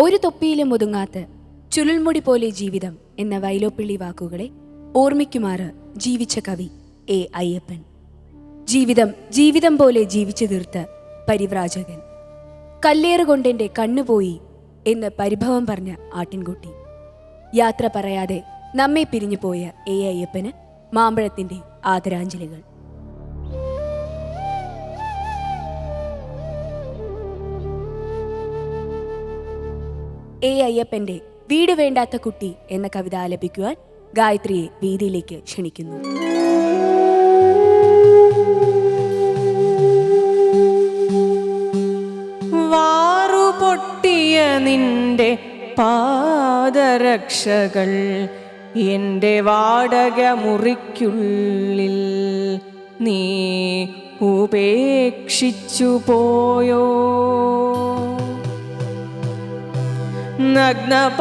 ഒരു തൊപ്പിയിലും ഒതുങ്ങാത്ത ചുരുൾമുടി പോലെ ജീവിതം എന്ന വൈലോപ്പിള്ളി വാക്കുകളെ ഓർമ്മിക്കുമാറ് ജീവിച്ച കവി എ അയ്യപ്പൻ. ജീവിതം ജീവിതം പോലെ ജീവിച്ചു തീർത്ത പരിവ്രാജകൻ. കല്ലേറ് കൊണ്ടെന്റെ കണ്ണുപോയി എന്ന് പരിഭവം പറഞ്ഞ ആട്ടിൻകുട്ടി. യാത്ര പറയാതെ നമ്മെ പിരിഞ്ഞു പോയ എ അയ്യപ്പന് മാമ്പഴത്തിന്റെ ആദരാഞ്ജലികൾ. എ അയ്യപ്പന്റെ വീട് വേണ്ടാത്ത കുട്ടി എന്ന കവിത ആലപിക്കുവാൻ ഗായത്രിയെ വേദിയിലേക്ക് ക്ഷണിക്കുന്നു. പൊട്ടിയ നിന്റെ പാദരക്ഷകൾ എന്റെ വാടക മുറിക്കുള്ളിൽ നീ ഉപേക്ഷിച്ചു പോയോ നഗ്നപാതനായി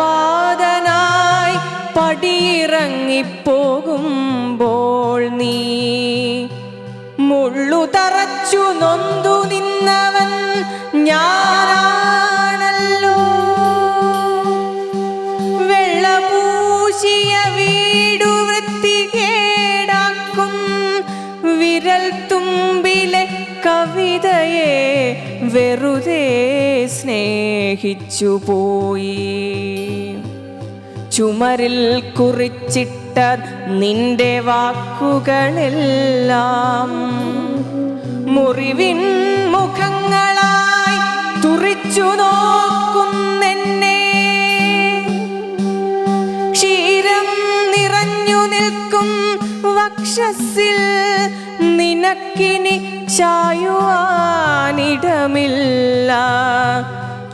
പടിയിറങ്ങിപ്പോകുമ്പോൾ നീ മുള്ളു തറച്ചു നൊന്തു നിന്നവൻ ഞാനാണല്ലോ വെറുതെ സ്നേഹിച്ചു പോയി. ചുമരിൽ കുറിച്ചിട്ട നിന്റെ വാക്കുകളെല്ലാം മുറിവിൻ മുഖങ്ങളായി തുറിച്ചു നോക്കുന്നെന്നെ. ക്ഷീരം നിറഞ്ഞു നിൽക്കും വക്ഷസിൽ നിനക്കിനി ചായുവാനിടമില്ല.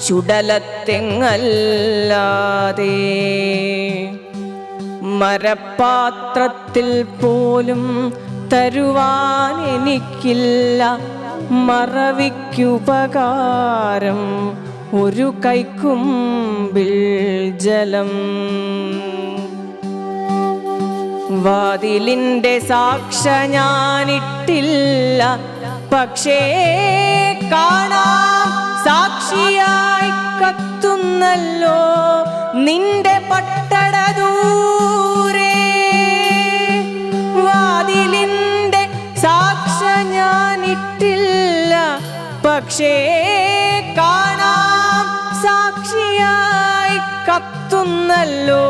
ചുടലത്തെങ്ങല്ലാതെ. മരപ്പാത്രത്തിൽ പോലും തരുവാൻ എനിക്കില്ല മറവിക്കുപകാരം ഒരു കൈക്കുമ്പിൽ ജലം. വാതിലിന്റെ സാക്ഷ ഞാനിട്ടില്ല. പക്ഷേ കാണാം സാക്ഷിയായി കത്തുന്നല്ലോ നിന്റെ പട്ടട ദൂരെ. വാതിലിന്റെ സാക്ഷ ഞാനിട്ടില്ല. പക്ഷേ കാണാം സാക്ഷിയായി കത്തുന്നല്ലോ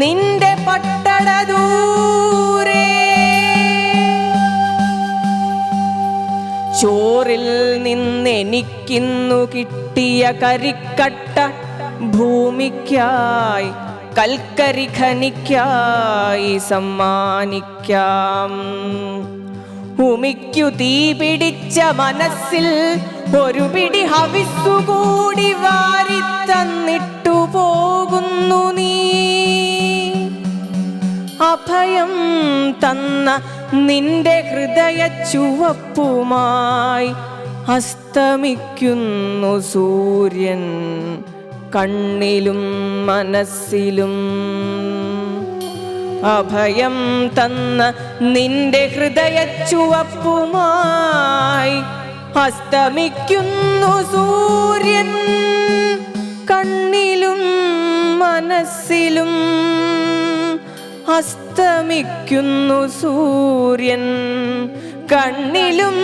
നിന്റെ പട്ടട ദൂരെ. ചോറിൽ നിന്നെനിക്കിന്നു കിട്ടിയ കരിക്കട്ട ഭൂമിക്കായി കൽക്കരി ഖനിക്കായി സമ്മാനിക്കാം. ഭൂമിക്കു തീ പിടിച്ച മനസ്സിൽ ഒരു പിടി ഹവിസ്സുകൂടി വാരി തന്നിട്ടു പോകുന്നു നീ. അഭയം തന്ന നിന്റെ ഹൃദയ ചുവപ്പുമായി അസ്തമിക്കുന്നു സൂര്യൻ കണ്ണിലും മനസ്സിലും. അഭയം തന്ന നിന്റെ ഹൃദയ ചുവപ്പുമായി അസ്തമിക്കുന്നു സൂര്യൻ കണ്ണിലും മനസ്സിലും. അസ്തമിക്കുന്നു സൂര്യൻ. കണ്ണിലും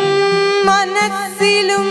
മനസ്സിലും